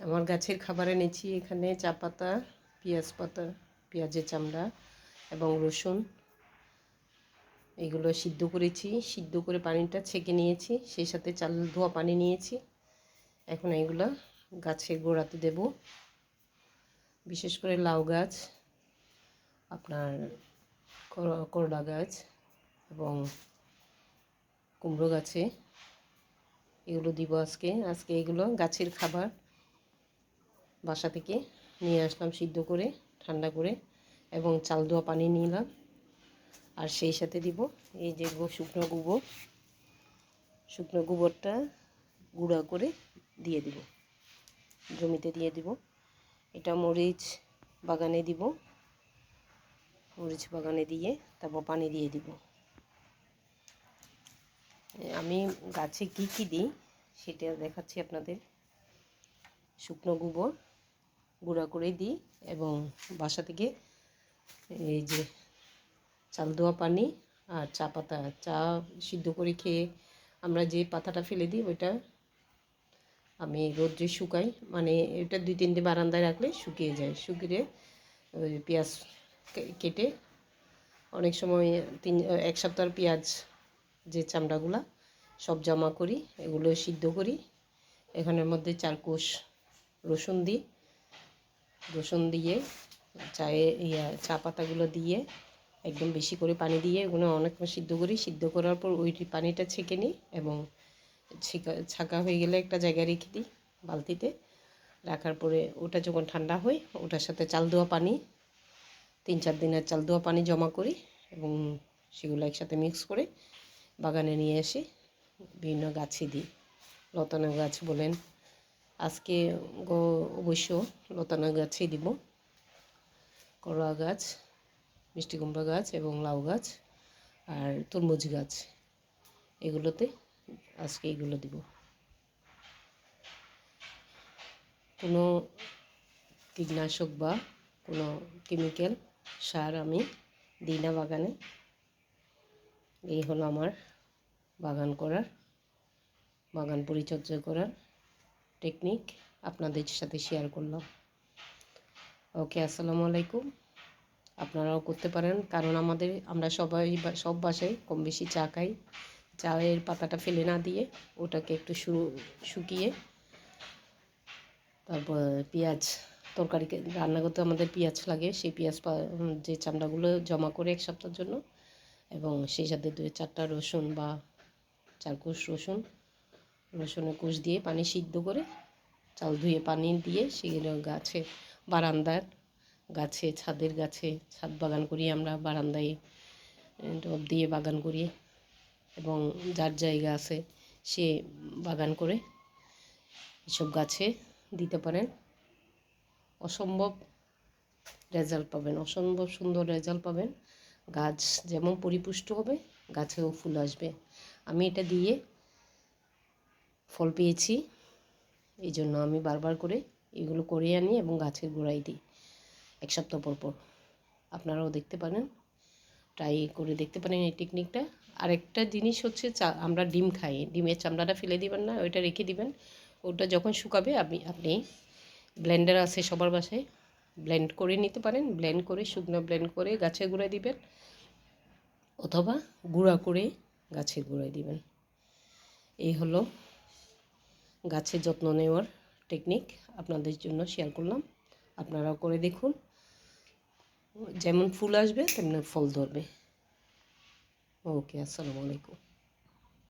আমার গাছের খাবার এনেছি এখানে চা পাতা, পেঁয়াজ পাতা, পেঁয়াজের চামড়া এবং রসুন। এগুলো সিদ্ধ করেছি, সিদ্ধ করে পানিটা ছেঁকে নিয়েছি, সেই সাথে চাল, ধোয়া পানি নিয়েছি। এখন এগুলো গাছের গোড়াতে দেব। বিশেষ করে লাউ গাছ, আপনার কর- করলা গাছ এবং কুমড়ো গাছে। এগুলো দিব আজকে। আজকে এগুলো গাছের খাবার। বাসা থেকে নিয়ে আসলাম সিদ্ধ করে, ঠান্ডা করে এবং চাল ধোয়া পানি নিলাম আর সেই সাথে দিব এই যে শুকনো গোবর। শুকনো গোবরটা গুঁড়া করে দিয়ে দিব। জমিতে দিয়ে দিব। এটা মরিচ বাগানে দিব। মরিচ বাগানে দিয়ে তারপর পানি দিয়ে দিব। আমি গাছে কী কী দিই সেটা দেখাচ্ছি আপনাদের। শুকনো গোবর গুঁড়া করে দিই এবং বাসা থেকে এই যে চাল ধোয়া পানি আর চা পাতা, চা সিদ্ধ করে খেয়ে আমরা যে পাতাটা ফেলে দিই ওইটা আমি রোদ্রে শুকাই। মানে এটা দুই তিনটে বারান্দায় রাখলে শুকিয়ে যায়। শুকিয়ে ওই পেঁয়াজ কেটে অনেক সময় তিন, এক সপ্তাহ পেঁয়াজ যে চামড়াগুলা সব জমা করি, এগুলো সিদ্ধ করি। এখানের মধ্যে চার কোষ রসুন দিই। রসুন দিয়ে, চায়ে ইয়া, চা পাতাগুলো দিয়ে, একদম বেশি করে পানি দিয়ে এগুলো অনেক সিদ্ধ করি। সিদ্ধ করার পর ওই পানিটা ছেঁকে নিই এবং ছেঁকা হয়ে গেলে একটা জায়গায় রেখে দিই বালতিতে। রাখার পরে ওটা যখন ঠান্ডা হয়, ওটার সাথে চাল দেওয়া পানি, তিন চার দিনের চাল দেওয়া পানি জমা করি এবং সেগুলো একসাথে মিক্স করে বাগানে নিয়ে এসে বিভিন্ন গাছে দিই। লতানো গাছ বলেন আজকে অবশ্য লতানা গাছই দিব। করলা গাছ, মিষ্টি কুমড়া গাছ এবং লাউ গাছ আর তরমুজ গাছ। এগুলোতে আজকে এগুলো দিব। কোনো কীটনাশক বা কোনো কেমিক্যাল সার আমি দিই না বাগানে। এই হলো আমার বাগান করার, বাগান পরিচর্যা করার টেকনিক আপনাদের সাথে শেয়ার করলাম। ওকে আসসালামু আলাইকুম। আপনারাও করতে পারেন, কারণ আমাদের, আমরা সবাই সব বাসায় কম বেশি চা খাই। চায়ের পাতাটা ফেলে না দিয়ে ওটাকে একটু শুকিয়ে তারপর পেঁয়াজ তরকারিকে রান্না করতে আমাদের পেঁয়াজ লাগে, সেই পেঁয়াজ যে চামড়াগুলো জমা করে এক সপ্তাহের জন্য এবং সেই সাথে দু চারটা রসুন বা চার কোষ রসুন রসুনের কোষ দিয়ে পানি সিদ্ধ করে চাল ধুয়ে পানি দিয়ে সেগুলো গাছে বারান্দার গাছে, ছাদের গাছে, ছাদ বাগান করি আমরা বারান্দায় টব দিয়ে বাগান করি এবং যার জায়গা আছে সে বাগান করে এসব গাছে দিতে পারেন। অসম্ভব রেজাল্ট পাবেন, অসম্ভব সুন্দর রেজাল্ট পাবেন। গাছ যেমন পরিপুষ্ট হবে, গাছেও ফুল আসবে। আমি এটা দিয়ে ফল পেয়েছি। এই জন্য আমি বারবার করে এগুলো করে আনি এবং গাছের গোড়ায় দিই এক সপ্তাহ পর পর। আপনারাও দেখতে পারেন। ট্রাই করে দেখতে পারেন এই টেকনিকটা আরেকটা জিনিস হচ্ছে চা, আমরা ডিম খাই। ডিমের চামড়াটা ফেলে দিবেন না, ওইটা রেখে দিবেন। ওটা যখন শুকাবে আপনি আপনি ব্লেন্ডার আছে সবার বাসায় ব্লেন্ড করে নিতে পারেন। ব্লেন্ড করে, শুকনো ব্লেন্ড করে গাছের গোড়ায় দিবেন। অথবা গুঁড়া করে গাছের গোড়ায় দিবেন। এই হলো গাছের যত্ন নেওয়ার টেকনিক আপনাদের জন্য শেয়ার করলাম। আপনারাও করে দেখুন। যেমন ফুল আসবে, তেমন ফল ধরবে। ওকে আসসালামু আলাইকুম।